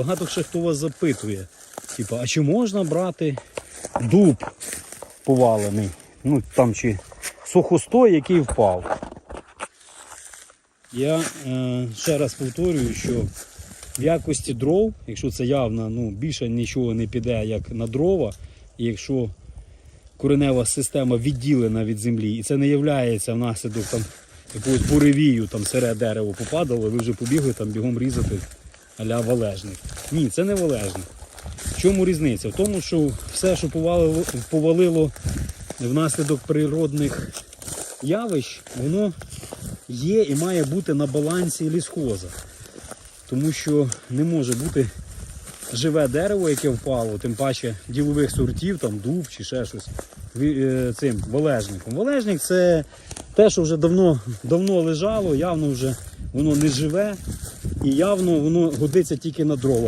Багато ще хто вас запитує, типу, а чи можна брати дуб повалений? Ну там чи сухостой, який впав. Я е, ще раз повторюю, що в якості дров, якщо це явно ну, більше нічого не піде, як на дрова, і якщо коренева система відділена від землі, і це не є внаслідок там якогось буревію, там сире дерево попадало, ви вже побігли там бігом різати а-ля валежник. Ні, це не валежник. В чому різниця? В тому, що все, що повалило, повалило внаслідок природних явищ, воно є і має бути на балансі лісхоза. Тому що не може бути живе дерево, яке впало, тим паче ділових сортів, там дуб чи ще щось е, цим валежником. Валежник це те, що вже давно, давно лежало, явно вже воно не живе і явно воно годиться тільки на дрова.